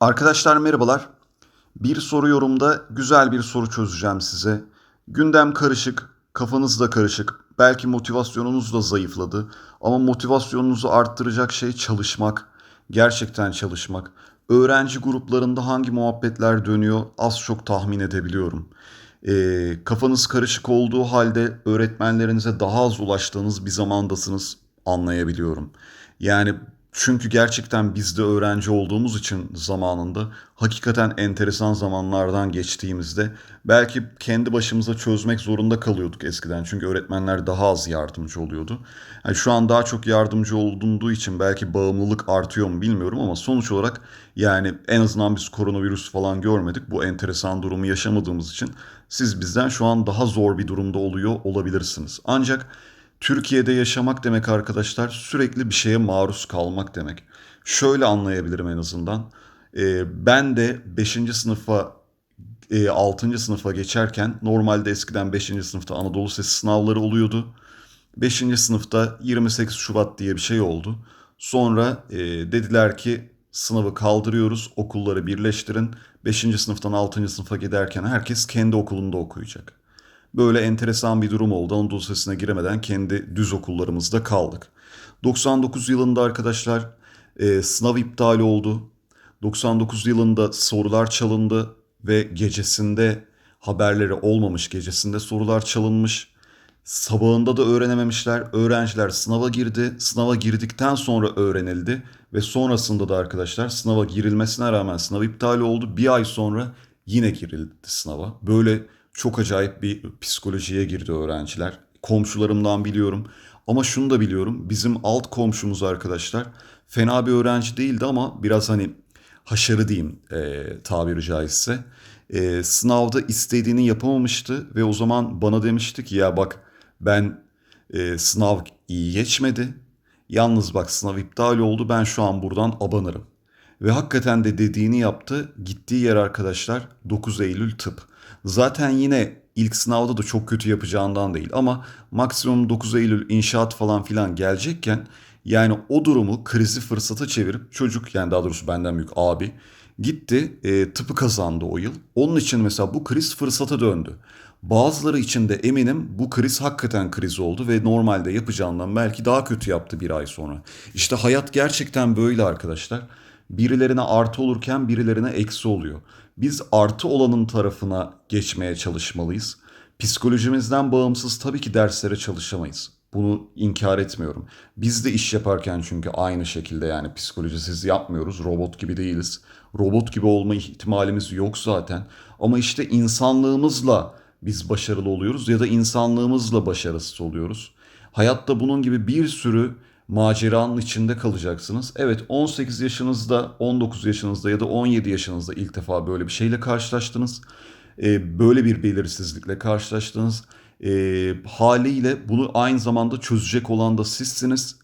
Arkadaşlar merhabalar. Bir soru yorumda güzel bir soru çözeceğim size. Gündem karışık, kafanız da karışık. Belki motivasyonunuz da zayıfladı. Ama motivasyonunuzu arttıracak şey çalışmak. Gerçekten çalışmak. Öğrenci gruplarında hangi muhabbetler dönüyor az çok tahmin edebiliyorum. Ee, kafanız karışık olduğu halde öğretmenlerinize daha az ulaştığınız bir zamandasınız anlayabiliyorum. Yani çünkü gerçekten biz de öğrenci olduğumuz için zamanında hakikaten enteresan zamanlardan geçtiğimizde belki kendi başımıza çözmek zorunda kalıyorduk eskiden. Çünkü öğretmenler daha az yardımcı oluyordu. Yani şu an daha çok yardımcı olduğu için belki bağımlılık artıyor mu bilmiyorum ama sonuç olarak yani en azından biz koronavirüs falan görmedik. Bu enteresan durumu yaşamadığımız için siz bizden şu an daha zor bir durumda oluyor olabilirsiniz. Ancak Türkiye'de yaşamak demek arkadaşlar sürekli bir şeye maruz kalmak demek. Şöyle anlayabilirim en azından. Ee, ben de beşinci sınıfa e, 6. sınıfa geçerken normalde eskiden beşinci sınıfta Anadolu Sesi sınavları oluyordu. Beşinci sınıfta 28 Şubat diye bir şey oldu. Sonra e, dediler ki sınavı kaldırıyoruz, okulları birleştirin. Beşinci sınıftan altıncı sınıfa giderken herkes kendi okulunda okuyacak. Böyle enteresan bir durum oldu. Anadolu Lisesi'ne giremeden kendi düz okullarımızda kaldık. 99 yılında arkadaşlar e, sınav iptal oldu. 99 yılında sorular çalındı ve gecesinde haberleri olmamış gecesinde sorular çalınmış. Sabahında da öğrenememişler. Öğrenciler sınava girdi. Sınava girdikten sonra öğrenildi. Ve sonrasında da arkadaşlar sınava girilmesine rağmen sınav iptal oldu. Bir ay sonra yine girildi sınava. Böyle çok acayip bir psikolojiye girdi öğrenciler. Komşularımdan biliyorum. Ama şunu da biliyorum. Bizim alt komşumuz arkadaşlar fena bir öğrenci değildi ama biraz hani haşarı diyeyim e, tabiri caizse. E, sınavda istediğini yapamamıştı ve o zaman bana demişti ki ya bak ben e, sınav iyi geçmedi. Yalnız bak sınav iptal oldu ben şu an buradan abanırım. Ve hakikaten de dediğini yaptı. Gittiği yer arkadaşlar 9 Eylül tıp. Zaten yine ilk sınavda da çok kötü yapacağından değil ama maksimum 9 Eylül inşaat falan filan gelecekken yani o durumu krizi fırsata çevirip çocuk yani daha doğrusu benden büyük abi gitti e, tıpı kazandı o yıl. Onun için mesela bu kriz fırsata döndü. Bazıları için de eminim bu kriz hakikaten kriz oldu ve normalde yapacağından belki daha kötü yaptı bir ay sonra. İşte hayat gerçekten böyle arkadaşlar. Birilerine artı olurken birilerine eksi oluyor. Biz artı olanın tarafına geçmeye çalışmalıyız. Psikolojimizden bağımsız tabii ki derslere çalışamayız. Bunu inkar etmiyorum. Biz de iş yaparken çünkü aynı şekilde yani psikolojisiz yapmıyoruz. Robot gibi değiliz. Robot gibi olma ihtimalimiz yok zaten. Ama işte insanlığımızla biz başarılı oluyoruz ya da insanlığımızla başarısız oluyoruz. Hayatta bunun gibi bir sürü maceranın içinde kalacaksınız. Evet 18 yaşınızda, 19 yaşınızda ya da 17 yaşınızda ilk defa böyle bir şeyle karşılaştınız. Ee, böyle bir belirsizlikle karşılaştınız. Ee, haliyle bunu aynı zamanda çözecek olan da sizsiniz.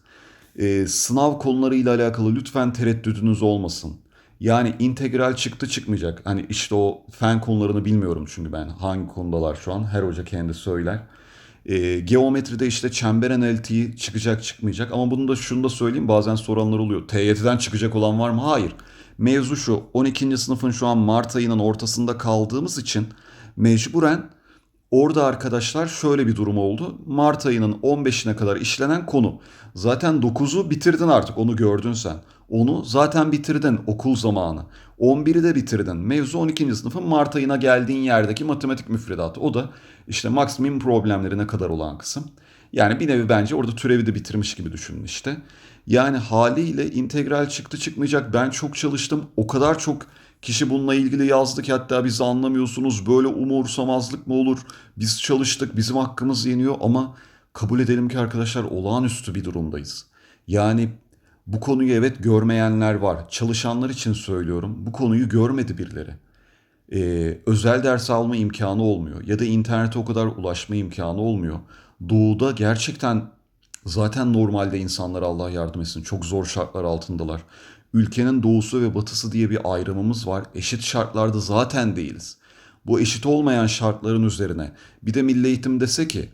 Ee, sınav konularıyla alakalı lütfen tereddüdünüz olmasın. Yani integral çıktı çıkmayacak. Hani işte o fen konularını bilmiyorum çünkü ben hangi konudalar şu an. Her hoca kendi söyler. E, geometride işte çember analitiği çıkacak çıkmayacak ama bunu da şunu da söyleyeyim bazen soranlar oluyor. TYT'den çıkacak olan var mı? Hayır. Mevzu şu 12. sınıfın şu an Mart ayının ortasında kaldığımız için mecburen orada arkadaşlar şöyle bir durum oldu. Mart ayının 15'ine kadar işlenen konu. Zaten 9'u bitirdin artık onu gördün sen. Onu zaten bitirdin okul zamanı. 11'i de bitirdin. Mevzu 12. sınıfın Mart ayına geldiğin yerdeki matematik müfredatı. O da işte maksimum problemlerine kadar olan kısım. Yani bir nevi bence orada türevi de bitirmiş gibi düşünün işte. Yani haliyle integral çıktı çıkmayacak. Ben çok çalıştım. O kadar çok kişi bununla ilgili yazdı ki hatta bizi anlamıyorsunuz. Böyle umursamazlık mı olur? Biz çalıştık. Bizim hakkımız yeniyor ama kabul edelim ki arkadaşlar olağanüstü bir durumdayız. Yani bu konuyu evet görmeyenler var. Çalışanlar için söylüyorum. Bu konuyu görmedi birileri. Ee, özel ders alma imkanı olmuyor. Ya da internete o kadar ulaşma imkanı olmuyor. Doğuda gerçekten zaten normalde insanlar Allah yardım etsin çok zor şartlar altındalar. Ülkenin doğusu ve batısı diye bir ayrımımız var. Eşit şartlarda zaten değiliz. Bu eşit olmayan şartların üzerine bir de milli eğitim dese ki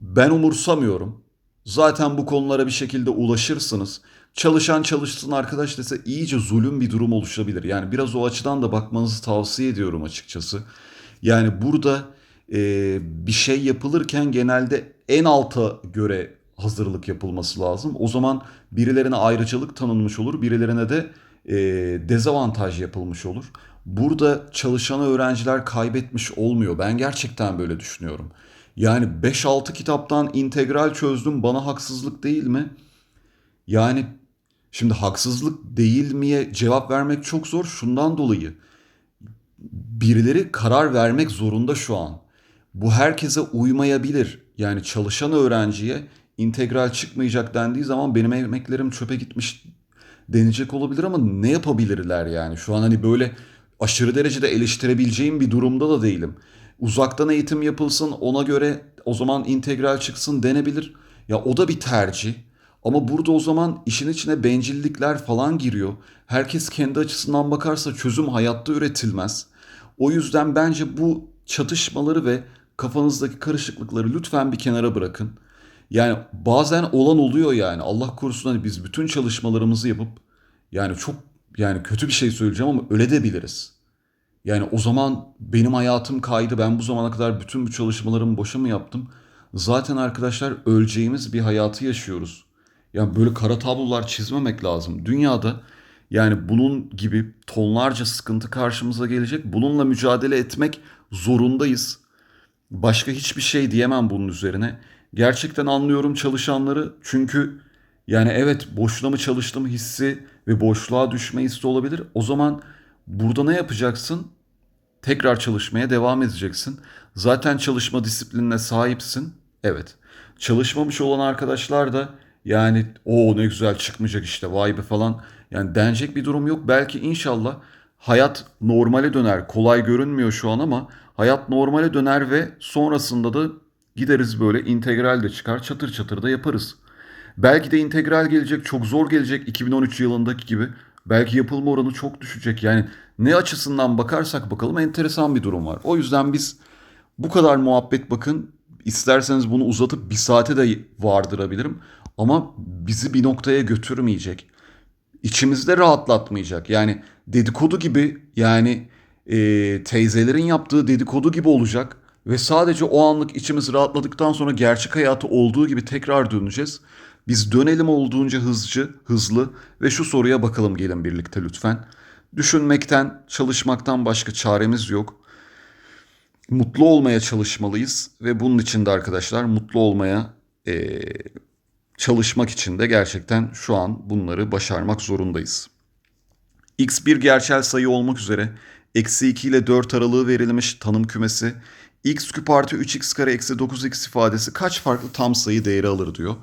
ben umursamıyorum. Zaten bu konulara bir şekilde ulaşırsınız. çalışan çalışsın arkadaş dese iyice zulüm bir durum oluşabilir. Yani biraz o açıdan da bakmanızı tavsiye ediyorum açıkçası. Yani burada e, bir şey yapılırken genelde en alta göre hazırlık yapılması lazım. O zaman birilerine ayrıcalık tanınmış olur, birilerine de e, dezavantaj yapılmış olur. Burada çalışan öğrenciler kaybetmiş olmuyor. Ben gerçekten böyle düşünüyorum. Yani 5-6 kitaptan integral çözdüm bana haksızlık değil mi? Yani şimdi haksızlık değil miye cevap vermek çok zor şundan dolayı. Birileri karar vermek zorunda şu an. Bu herkese uymayabilir. Yani çalışan öğrenciye integral çıkmayacak dendiği zaman benim emeklerim çöpe gitmiş denecek olabilir ama ne yapabilirler yani? Şu an hani böyle aşırı derecede eleştirebileceğim bir durumda da değilim. Uzaktan eğitim yapılsın ona göre o zaman integral çıksın denebilir. Ya o da bir tercih. Ama burada o zaman işin içine bencillikler falan giriyor. Herkes kendi açısından bakarsa çözüm hayatta üretilmez. O yüzden bence bu çatışmaları ve kafanızdaki karışıklıkları lütfen bir kenara bırakın. Yani bazen olan oluyor yani. Allah korusun hani biz bütün çalışmalarımızı yapıp yani çok yani kötü bir şey söyleyeceğim ama öyle de biliriz. Yani o zaman benim hayatım kaydı. Ben bu zamana kadar bütün bu çalışmalarımı boşa mı yaptım? Zaten arkadaşlar öleceğimiz bir hayatı yaşıyoruz. Yani böyle kara tablolar çizmemek lazım. Dünyada yani bunun gibi tonlarca sıkıntı karşımıza gelecek. Bununla mücadele etmek zorundayız. Başka hiçbir şey diyemem bunun üzerine. Gerçekten anlıyorum çalışanları. Çünkü yani evet boşuna mı çalıştım hissi ve boşluğa düşme hissi olabilir. O zaman burada ne yapacaksın? Tekrar çalışmaya devam edeceksin. Zaten çalışma disiplinine sahipsin. Evet. Çalışmamış olan arkadaşlar da yani o ne güzel çıkmayacak işte vay be falan. Yani denecek bir durum yok. Belki inşallah hayat normale döner. Kolay görünmüyor şu an ama hayat normale döner ve sonrasında da gideriz böyle integral de çıkar çatır çatır da yaparız. Belki de integral gelecek çok zor gelecek 2013 yılındaki gibi. Belki yapılma oranı çok düşecek. Yani ne açısından bakarsak bakalım enteresan bir durum var. O yüzden biz bu kadar muhabbet bakın isterseniz bunu uzatıp bir saate de vardırabilirim. Ama bizi bir noktaya götürmeyecek. İçimizde rahatlatmayacak. Yani dedikodu gibi yani e, teyzelerin yaptığı dedikodu gibi olacak. Ve sadece o anlık içimiz rahatladıktan sonra gerçek hayatı olduğu gibi tekrar döneceğiz. Biz dönelim olduğunca hızlı, hızlı ve şu soruya bakalım gelin birlikte lütfen. Düşünmekten, çalışmaktan başka çaremiz yok. Mutlu olmaya çalışmalıyız ve bunun için de arkadaşlar mutlu olmaya e, çalışmak için de gerçekten şu an bunları başarmak zorundayız. x bir gerçel sayı olmak üzere eksi 2 ile 4 aralığı verilmiş tanım kümesi x küp artı 3x kare eksi 9x ifadesi kaç farklı tam sayı değeri alır diyor.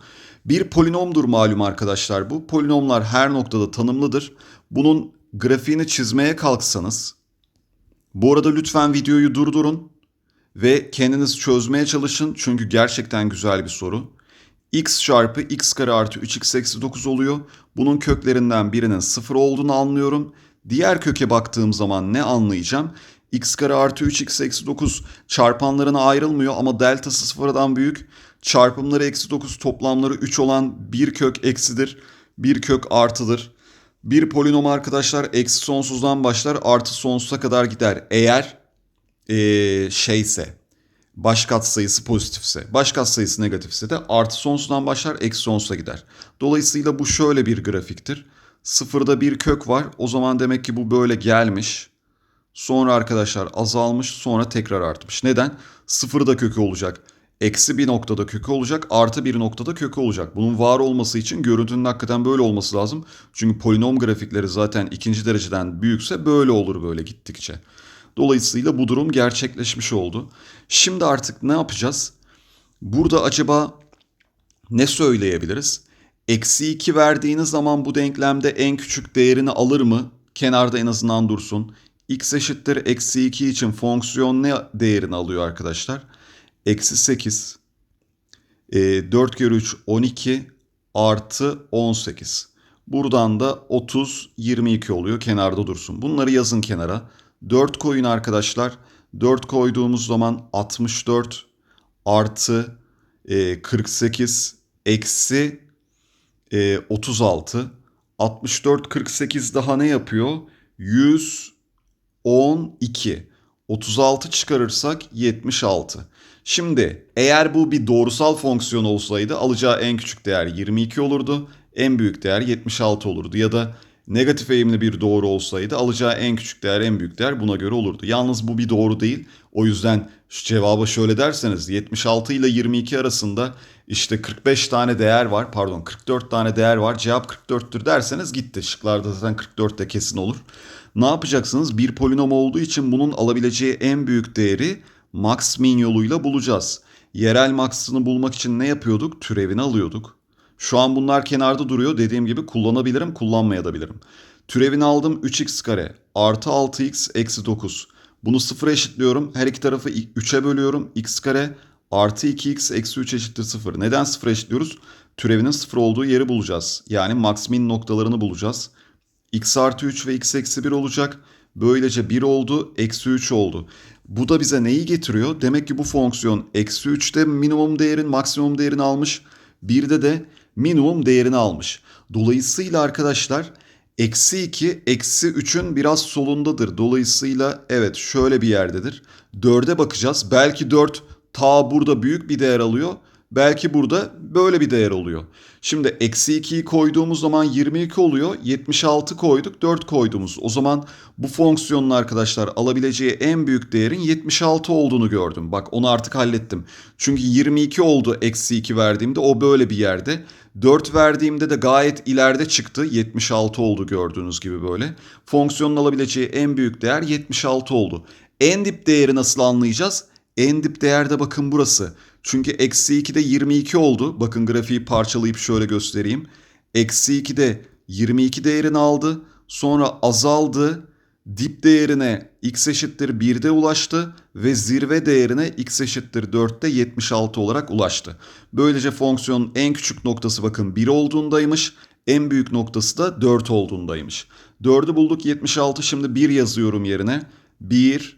Bir polinomdur malum arkadaşlar bu. Polinomlar her noktada tanımlıdır. Bunun grafiğini çizmeye kalksanız bu arada lütfen videoyu durdurun ve kendiniz çözmeye çalışın çünkü gerçekten güzel bir soru. x çarpı x kare artı 3x eksi 9 oluyor. Bunun köklerinden birinin 0 olduğunu anlıyorum. Diğer köke baktığım zaman ne anlayacağım? X kare artı 3x eksi 9 çarpanlarına ayrılmıyor ama deltası sıfırdan büyük. Çarpımları eksi 9 toplamları 3 olan bir kök eksidir. Bir kök artıdır. Bir polinom arkadaşlar eksi sonsuzdan başlar artı sonsuza kadar gider. Eğer ee, şeyse baş katsayısı pozitifse, baş katsayısı negatifse de artı sonsuzdan başlar eksi sonsuza gider. Dolayısıyla bu şöyle bir grafiktir. Sıfırda bir kök var. O zaman demek ki bu böyle gelmiş. Sonra arkadaşlar azalmış sonra tekrar artmış. Neden? Sıfırda kökü olacak. Eksi bir noktada kökü olacak. Artı bir noktada kökü olacak. Bunun var olması için görüntünün hakikaten böyle olması lazım. Çünkü polinom grafikleri zaten ikinci dereceden büyükse böyle olur böyle gittikçe. Dolayısıyla bu durum gerçekleşmiş oldu. Şimdi artık ne yapacağız? Burada acaba ne söyleyebiliriz? Eksi 2 verdiğiniz zaman bu denklemde en küçük değerini alır mı? Kenarda en azından dursun. X eşittir eksi 2 için fonksiyon ne değerini alıyor arkadaşlar? Eksi 8. E, 4 kere 3 12 artı 18. Buradan da 30 22 oluyor kenarda dursun. Bunları yazın kenara. 4 koyun arkadaşlar. 4 koyduğumuz zaman 64 artı e, 48 eksi e, 36 64 48 daha ne yapıyor? 112. 36 çıkarırsak 76. Şimdi eğer bu bir doğrusal fonksiyon olsaydı alacağı en küçük değer 22 olurdu. En büyük değer 76 olurdu. Ya da negatif eğimli bir doğru olsaydı alacağı en küçük değer en büyük değer buna göre olurdu. Yalnız bu bir doğru değil. O yüzden şu cevaba şöyle derseniz 76 ile 22 arasında işte 45 tane değer var pardon 44 tane değer var cevap 44'tür derseniz gitti. Şıklarda zaten 44 de kesin olur. Ne yapacaksınız? Bir polinom olduğu için bunun alabileceği en büyük değeri max min yoluyla bulacağız. Yerel max'ını bulmak için ne yapıyorduk? Türevini alıyorduk. Şu an bunlar kenarda duruyor. Dediğim gibi kullanabilirim, kullanmayabilirim. Türevini aldım 3x kare artı 6x eksi 9. Bunu sıfıra eşitliyorum. Her iki tarafı 3'e bölüyorum. x kare artı 2x eksi 3 eşittir 0. Neden sıfıra eşitliyoruz? Türevinin sıfır olduğu yeri bulacağız. Yani max noktalarını bulacağız. x artı 3 ve x eksi 1 olacak. Böylece 1 oldu, eksi 3 oldu. Bu da bize neyi getiriyor? Demek ki bu fonksiyon eksi 3'te minimum değerin maksimum değerini almış. 1'de de minimum değerini almış. Dolayısıyla arkadaşlar eksi 2 eksi 3'ün biraz solundadır. Dolayısıyla evet şöyle bir yerdedir. 4'e bakacağız. Belki 4 ta burada büyük bir değer alıyor. Belki burada böyle bir değer oluyor. Şimdi eksi 2'yi koyduğumuz zaman 22 oluyor. 76 koyduk 4 koyduğumuz. O zaman bu fonksiyonun arkadaşlar alabileceği en büyük değerin 76 olduğunu gördüm. Bak onu artık hallettim. Çünkü 22 oldu eksi 2 verdiğimde o böyle bir yerde. 4 verdiğimde de gayet ileride çıktı. 76 oldu gördüğünüz gibi böyle. Fonksiyonun alabileceği en büyük değer 76 oldu. En dip değeri nasıl anlayacağız? En dip değerde bakın burası. Çünkü eksi 2'de 22 oldu. Bakın grafiği parçalayıp şöyle göstereyim. Eksi 2'de 22 değerini aldı. Sonra azaldı. Dip değerine x eşittir 1'de ulaştı ve zirve değerine x eşittir 4'te 76 olarak ulaştı. Böylece fonksiyonun en küçük noktası bakın 1 olduğundaymış. En büyük noktası da 4 olduğundaymış. 4'ü bulduk 76 şimdi 1 yazıyorum yerine. 1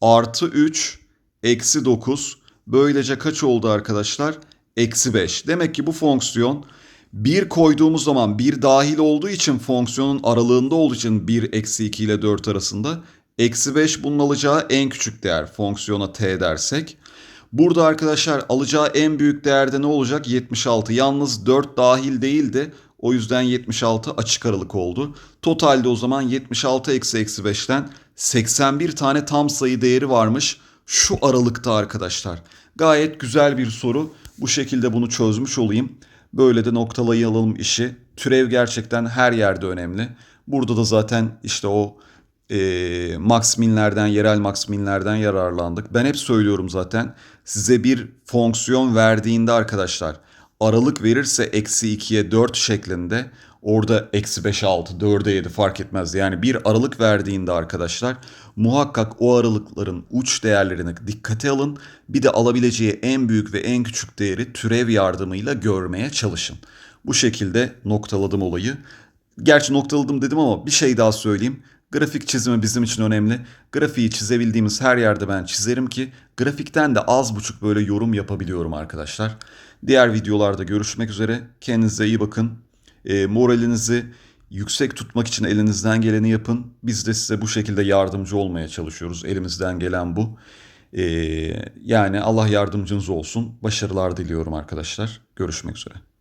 artı 3 eksi 9 Böylece kaç oldu arkadaşlar? Eksi 5. Demek ki bu fonksiyon 1 koyduğumuz zaman 1 dahil olduğu için fonksiyonun aralığında olduğu için 1 eksi 2 ile 4 arasında eksi 5 bunun alacağı en küçük değer fonksiyona t dersek. Burada arkadaşlar alacağı en büyük değerde ne olacak? 76. Yalnız 4 dahil değildi. O yüzden 76 açık aralık oldu. Totalde o zaman 76 eksi eksi 5'ten 81 tane tam sayı değeri varmış şu aralıkta arkadaşlar. Gayet güzel bir soru. Bu şekilde bunu çözmüş olayım. Böyle de noktalayalım işi. Türev gerçekten her yerde önemli. Burada da zaten işte o e, maksiminlerden, yerel maksiminlerden yararlandık. Ben hep söylüyorum zaten. Size bir fonksiyon verdiğinde arkadaşlar aralık verirse eksi 2'ye 4 şeklinde Orada eksi 5'e 6, 4'e 7 fark etmez. Yani bir aralık verdiğinde arkadaşlar muhakkak o aralıkların uç değerlerini dikkate alın. Bir de alabileceği en büyük ve en küçük değeri türev yardımıyla görmeye çalışın. Bu şekilde noktaladım olayı. Gerçi noktaladım dedim ama bir şey daha söyleyeyim. Grafik çizimi bizim için önemli. Grafiği çizebildiğimiz her yerde ben çizerim ki grafikten de az buçuk böyle yorum yapabiliyorum arkadaşlar. Diğer videolarda görüşmek üzere. Kendinize iyi bakın. E, moralinizi yüksek tutmak için elinizden geleni yapın. Biz de size bu şekilde yardımcı olmaya çalışıyoruz. Elimizden gelen bu. E, yani Allah yardımcınız olsun. Başarılar diliyorum arkadaşlar. Görüşmek üzere.